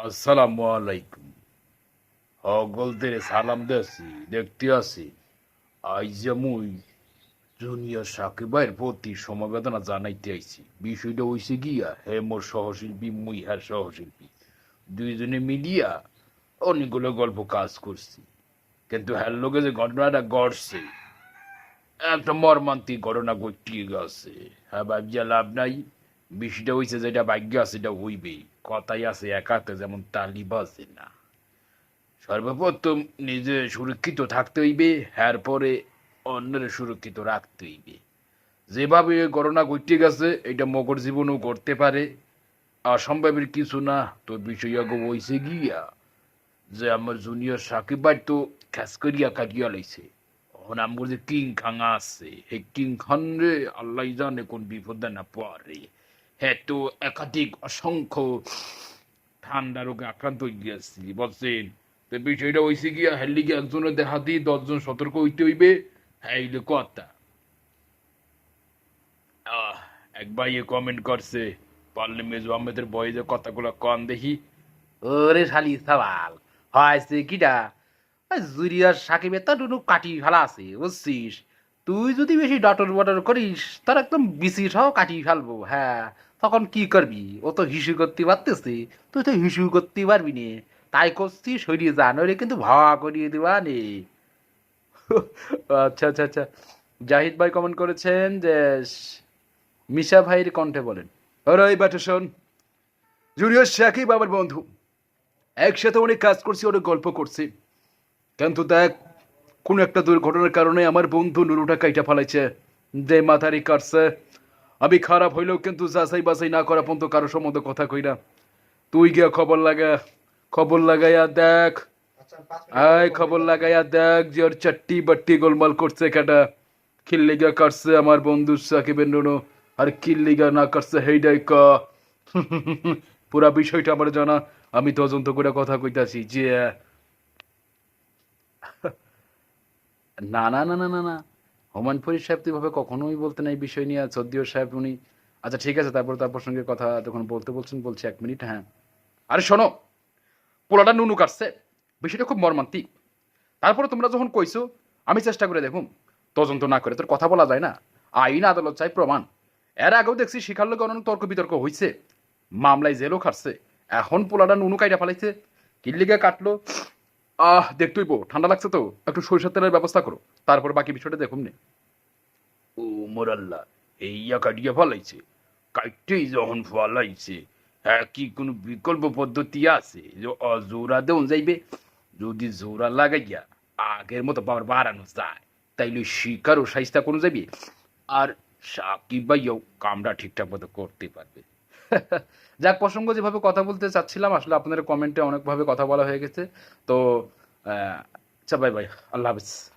আসসালামু আলাইকুম। সকলদের সালাম দেছি দেখতে আসি আজ মুই জুনিয়র সাকিবের প্রতি সমবেদনা জানাইতে আইছি, বিষয়টা হইছে গিয়া, হে মোর সহশিল্পী, মুই হ্যার সহশিল্পী। দুইজনে মিলিয়া অনেকগুলো গল্প কাজ করছি। কিন্তু হ্যার লোকে যে ঘটনাটা ঘটছে, একটা মর্মান্তিক ঘটনা ঘটিয়ে গেছে। হ্যাঁ ভাবিয়া লাভ নাই। বিষয়টা হইছে যেটা ভাগ্য আছে এটা হইবেই কথাই আছে একাতে যেমন তালি বাজে না সর্বপ্রথম নিজে সুরক্ষিত থাকতে হইবে হ্যার পরে অন্যের সুরক্ষিত রাখতে হইবে যেভাবে এ ঘটনা ঘটে গেছে এটা মকর জীবনও ঘটতে পারে অসম্ভবের কিছু না তো বিষয় হইছে গিয়া যে আমার জুনিয়র সাকিব ভাই তো খ্যাস করিয়া কাটিয়া লাইছে এখন আমার যে কিং খাঙা আছে সেই কিং খান রে আল্লাহ জানে কোন বিপদে না পড়ে হ্যাঁ তো একাধিক অসংখ্য ঠান্ডা রোগে আক্রান্ত হয়ে গিয়েছি। বলছেন, তো বিষয়টা হয়েছে গিয়া হেললি গিয়ে একজনের দেখা দিয়ে দশজন সতর্ক হইতে হইবে। হ্যাঁ কথা এক ভাই কমেন্ট করছে, পারলে মেজু আহমেদের বয়সে কথাগুলো কম দেখি। ওরে শালি সওয়াল হয়েছে কিটা? জুরিয়ার সাকিবের তো টুনু কাটি ফেলা আছে, বুঝছিস? তুই যদি বেশি ডটর বটর করিস, তার একদম বিসি সহ কাটি ফেলব হ্যাঁ। তখন কি করবি? ও তো হিসু করতে পারতেছে। তুই তো হিসু করতে পারবি নে। তাই করছি সরিয়ে যা, নইলে কিন্তু ভাওয়া করিয়ে দেওয়া নে। আচ্ছা আচ্ছা আচ্ছা। জাহিদ ভাই কমেন্ট করেছেন যে, মিশা ভাইয়ের কণ্ঠে বলেন। ওরে ব্যাটা শোন। জুনিয়র সাকিব আমার বন্ধু। একসাথে অনেক কাজ করছি, অনেক গল্প করছি। কিন্তু দেখ, কোন একটা দুর্ঘটনার কারণে আমার বন্ধু নুরুটা কাইটা ফেলাইছে। যে মাথারি কাটছে। আমি খারাপ হইলেও কিন্তু যাচাই বাছাই না করা পর্যন্ত কারও সম্বন্ধে কথা কই না। তুই গিয়া খবর লাগা, খবর লাগাইয়া দেখ। আয়, খবর লাগাইয়া দেখ যে ওর চাট্টি বাট্টি গোলমাল করছে কেটা খিল্লিগা কাটছে আমার বন্ধু সাকিবের নুনু আর কিল্লিগা না কাটছে হেইডাই ক। পুরা বিষয়টা আমার জানা, আমি তদন্ত করে কথা কইতাছি, যে না না না না না না। হোমানপুরি সাহেব তো এভাবে কখনোই বলতেন এই বিষয় নিয়ে সদ্দীয় সাহেব উনি আচ্ছা ঠিক আছে, তারপর তার প্রসঙ্গে কথা তখন বলতে বলছেন, বলছি এক মিনিট হ্যাঁ। আরে শোনো, পোলাটা নুনু কাটছে, বিষয়টা খুব মর্মান্তিক। তারপরে তোমরা যখন কইছো, আমি চেষ্টা করে দেখুন তদন্ত না করে তোর কথা বলা যায় না, আইন আদালত চাই প্রমাণ। এর আগেও দেখছি শিখার লোক অনেক তর্ক বিতর্ক হয়েছে মামলায় জেলও খাটছে, এখন পোলাটা নুনু কাইটা ফেলাইছে, কিল্লিগে কাটলো আহ দেখতেই বো ঠান্ডা লাগছে তো। একটু সরিষার তেলের ব্যবস্থা করো। তারপর বাকি বিষয়টা দেখুন নে। ও মোরাল্লা এইয়া কাটিয়া ফলাইছে। কাইটেই যখন ফলাইছে হ্যাঁ কি কোনো বিকল্প পদ্ধতি আছে যে অজোড়া দেউন যাইবে। যদি জোড়া লাগাইয়া আগের মতো পাওয়ার বাড়ানো যায়, তাইলে শিকার ও সাইজটা কোনো যাবে আর সাকিব ভাইয়াও কামটা ঠিকঠাক মতো করতে পারবে। যাক প্রসঙ্গ যেভাবে কথা বলতে চাচ্ছিলাম আসলে আপনাদের কমেন্টে অনেকভাবে কথা বলা হয়ে গেছে। তো আহ, আচ্ছা বাই আল্লাহ হাফিজ।